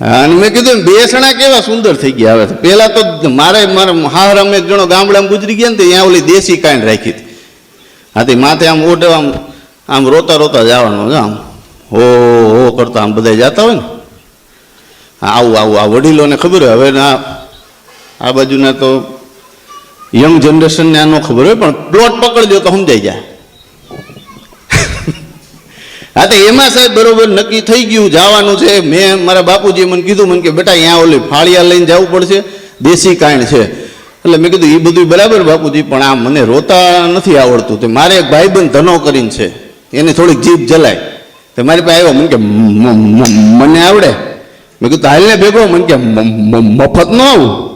અને મેં કીધું ને, બેસણા કેવા સુંદર થઈ ગયા હવે. પેલા તો મારે મારા હાર એક જણો ગામડામાં ગુજરી ગયા ને ત્યાં ઓલી દેશી કાંડ રાખી હતી. હાથી માથે આમ ઓઢે આમ આમ રોતા રોતા જવાનું આમ. હો હો કરતા આમ બધા જતા હોય ને. આવું આવું આ વડીલોને ખબર હોય. હવે ના આ બાજુના તો યંગ જનરેશનને આ ન ખબર હોય પણ પ્લોટ પકડજો તો સમજાઈ જાય. હા, તો એમાં સાહેબ બરોબર નક્કી થઈ ગયું, જવાનું છે. મેં મારા બાપુજીએ મને કીધું, મને કે બેટા, અહીંયા ઓલી ફાળિયા લઈને જવું પડશે, દેશી કાંડ છે. એટલે મેં કીધું એ બધું બરાબર બાપુજી, પણ આ મને રોતા નથી આવડતું. તે મારે એક ભાઈબંધ ધનો કરીને છે. એને થોડીક જીભ જલાય. તે મારી પાસે આવ્યો, મને કે, "મ- મ- મને આવડે. મેં કીધું, હાલને ભેગો? મને કે, "મ- મ- મફત ન આવું.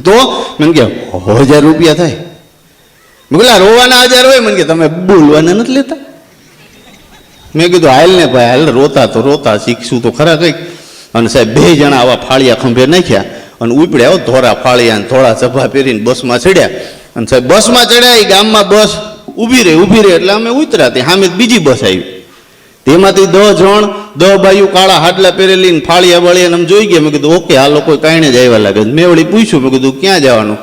તો મને કે, હજાર રૂપિયા થાય. મેં કીધું રોવાના હજાર હોય. મને કે, તમે બોલવાના નથી લેતા? મેં કીધું, હાલ ને ભાઈ, હાલ રોતા તો રોતા, શીખશું તો ખરા કંઈક. અને સાહેબ, બે જણા આવા ફાળિયા ખંભે નાખ્યા અને ઉપડ્યા ધોરા ફાળિયા ને થોડા સભા પહેરીને બસમાં ચડ્યા. અને સાહેબ, બસમાં ચડ્યા એ ગામમાં બસ ઊભી રહી ઊભી રહી, એટલે અમે ઉતર્યા ત્યાં. સામે બીજી બસ આવી. તેમાંથી દસ જણ, દહ બાયું કાળા હાડલા પહેરેલી ફાળિયા વાળિયા આમ જોઈ ગયા. મેં કીધું, ઓકે આ લોકો કાંઈને જ આવ્યા લાગે મેં વળી પૂછ્યું, મેં કીધું, ક્યાં જવાનું?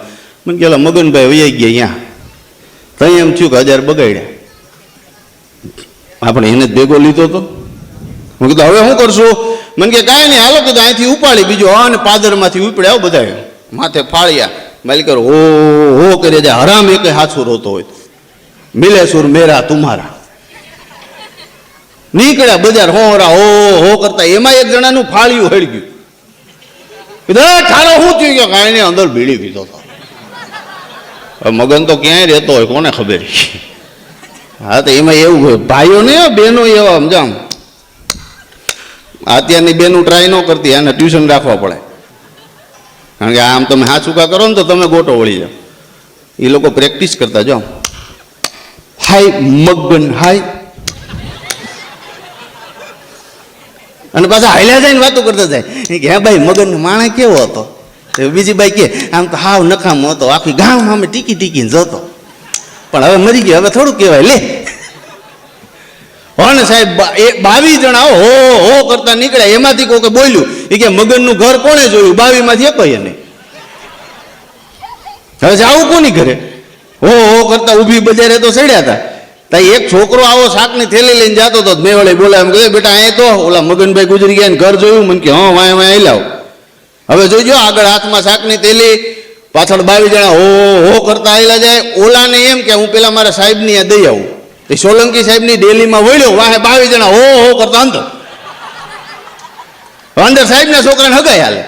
મને કે મગનભાઈ વૈયા ગયા ત્યાં તઈ એમ થયું કે હજાર બગાડ્યા. આપણે એને ભેગો લીધો તો. હું કીધું હવે શું કરશું? મને કે કાંઈ નહીં હાલો કીધું અહીંથી ઉપાડી બીજો હા અને પાદરમાંથી ઉપડ્યા હો બધા માથે ફાળ્યા. માલિકર હો હો કરે છે હરામ એક હાથું રોતો હોય. મિલે સુર મેરા તુમારા નીકળ્યા બજાર હોરા હો હો કરતા એમાં એક જણાનું ફાળ્યું હળી ગયું. કીધું "એ, ઠારો હું થયું? ગયો કાંઈ નહીં અંદર ભીડી પીધો હતો. મગન તો ક્યાંય રહેતો હોય કોને ખબર? હા, તો એમાં એવું હોય, ભાઈઓ ને બહેનો એવા સમજામ અત્યારની બેનું ટ્રાય ન કરતી, આને ટ્યુશન રાખવા પડે. કારણ કે આમ તમે હા ચૂકા કરો ને તો તમે ગોટો વળી જાઓ એ લોકો પ્રેક્ટિસ કરતા જાઓ હાય, મગન, હાય. અને પાછા હાલ્યા જાય ને વાતો કરતા જાય. કે, હે, ભાઈ મગન માણે કેવો હતો? બીજી બાઈ કે, આમ તો હાવ નખામો હતો, આખી ગામ અમે ટીકી ટીકીને જતો. પણ હવે મરી ગયો, હવે થોડું કહેવાય, લે. હો સાહેબ એ બાવીસ જણા હો હો કરતા નીકળ્યા. એમાંથી કોકે બોલ્યું એ કે મગનનું ઘર કોણે જોયું? બાવી માંથી એક નહીં. હવે જાવું કોની ઘરે? હો હો કરતા ઊભી બજારે તો સડ્યા હતા. ત્યાં એક છોકરો આવો શાકની થેલી લઈને જતો હતો મેં વળે બોલાય એમ કહે બેટા, અહીંયા તો ઓલા મગનભાઈ ગુજરી ગયા ને ઘર જોયું. મને કે, હા વાય વાય લાવ હવે જોઈજો આગળ હાથમાં શાકની થેલી પાછળ બાવીસ જણા હો હો કરતા આવેલા જાય. ઓલાને એમ કે, હું પેલા મારા સાહેબની આ દઈ આવું. એ સોલંકી સાહેબની ડેલીમાં વળ્યો, વાહે બાવીસ જણા હો હો કરતા અંદર. અંદર સાહેબના છોકરાને હગાય હાલે.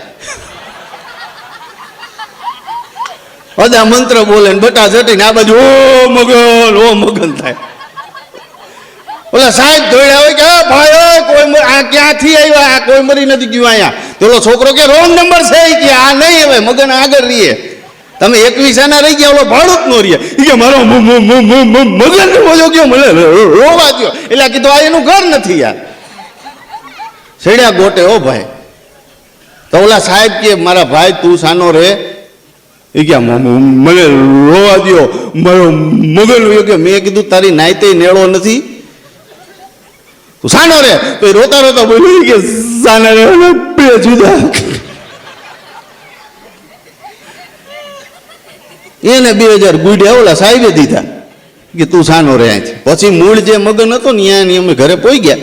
બધા મંત્ર બોલે ને બટા જટીને આ બાજુ ઓ મગન ઓ મગન થાય. ઓલા સાહેબ દોડ્યા હોય કે ભાઈ કોઈ આ ક્યાંથી આવ્યા આ કોઈ મરી નથી ગયું અહીંયા. પેલો છોકરો કે, રોંગ નંબર છે કે, આ નહીં હવે, મગન આગળ રહીએ તમે એકવીસ આના રહી ગયા, ઓલો ભાડું નો રહે. ઈ કે મારો મગન મજો ગયો, મને રોવા ગયો. એટલે કીધું, આ એનું ઘર નથી યાર છેડ્યા ગોટે, ઓ ભાઈ. તો ઓલા સાહેબ કે, મારા ભાઈ, તું સાનો રે. એ કે, "મ- મ- મને રોવા દો મારો મગન કે, મેં કીધું, તારી નાયતે નેળો નથી. તું સાનો રે. તો એ રોતા રોતા બોલ્યું કે, સાના રે બે જુદા. એને બે હજાર ગુડ્યા ઓલા સાહેબે દીધા કે તું સાનો રહે છે પછી મૂળ જે મગન હતો ને ત્યાં અમે ઘરે પોઈ ગયા.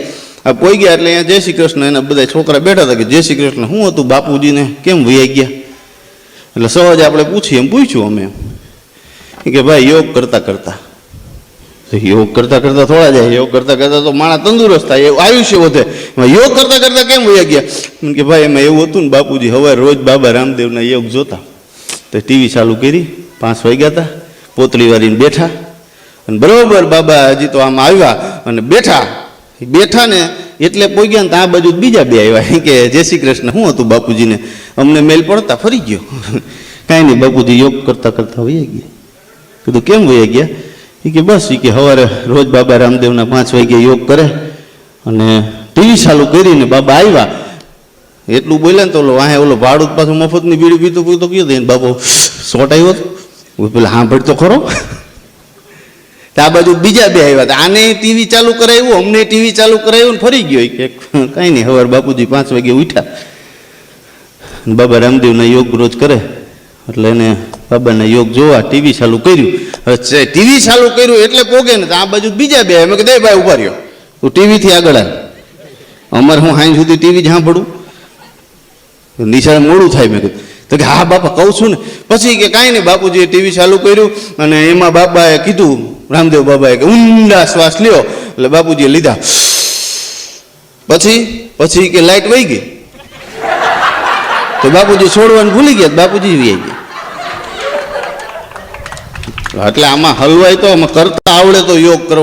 આ પોઈ ગયા એટલે અહીંયા જય શ્રી કૃષ્ણ, એના બધા છોકરા બેઠા હતા કે, જય શ્રી કૃષ્ણ શું હતું બાપુજીને, કેમ વૈયા ગયા? એટલે સહજ આપણે પૂછીએ, એમ પૂછ્યું અમે કે ભાઈ, યોગ કરતા કરતા. યોગ કરતા કરતા થોડા જાય, યોગ કરતા કરતા તો માણસ તંદુરસ્ત થાય, એવું આયુષ્ય વધે. યોગ કરતા કરતા કેમ વયા ગયા? કે ભાઈ, એમાં એવું હતું ને બાપુજી હવે રોજ બાબા રામદેવના યોગ જોતા. તો ટીવી ચાલુ કરી પાંચ વાગ્યા હતા, પોતળી વાળીને બેઠા. અને બરોબર બાબા હજી તો આમ આવ્યા અને બેઠા. બેઠા ને એટલે પોગ્યા ને તો આ બાજુ બીજા બે આવ્યા. કે જય શ્રી કૃષ્ણ શું હતું બાપુજીને? અમને મેલ પડતા ફરી ગયો. કાંઈ નહીં, બાપુજી યોગ કરતા કરતા વહી ગયા. કીધું, કેમ વહી ગયા? એ કે, બસ. એ કે સવારે રોજ બાબા રામદેવના પાંચ વાગે યોગ કરે અને ટીવી ચાલુ કરીને બાબા આવ્યા. એટલું બોલ્યા ને તો ઓલો વાહે ઓલો ભાડું પાછું મફતની બીડી પીતું પીતું કીધું બાબો શોટ આવ્યો હતો. પેલા સાંભળ તો ખરો આ બાજુ બીજા બે આવ્યા હતા. આને ટીવી ચાલુ કરાવ્યું અમને ટીવી ચાલુ કરાવ્યું ફરી ગયો. કે કાંઈ નહીં હવાર બાપુજી પાંચ વાગે ઉઠ્યા. બાબા રામદેવના યોગ રોજ કરે. એટલે એને બાબાના યોગ જોવા ટીવી ચાલુ કર્યું. હવે ટીવી ચાલુ કર્યું એટલે પોગે ને આ બાજુ બીજા બે એમ કે દે ભાઈ ઊભા રહ્યો. તું ટીવીથી આગળ આવ. અમારે હું હાઈ સુધી ટીવી સાંભળું. નિશાળ મોડું થાય, મેં કીધું. તો કે, હા, બાપા, કહું છું ને. પછી કે, કાંઈ નહીં, બાપુજીએ ટીવી ચાલુ કર્યું અને એમાં બાબાએ કીધું, રામદેવ બાબાએ કે, ઊંડા શ્વાસ લ્યો. એટલે બાપુજીએ લીધા. પછી પછી કે, લાઈટ વહી ગઈ. તો બાપુજી છોડવાનું ભૂલી ગયા બાપુજી આવી ગયા. એટલે આમાં હલવાય તો આમાં કરતા આવડે તો યોગ કરવા.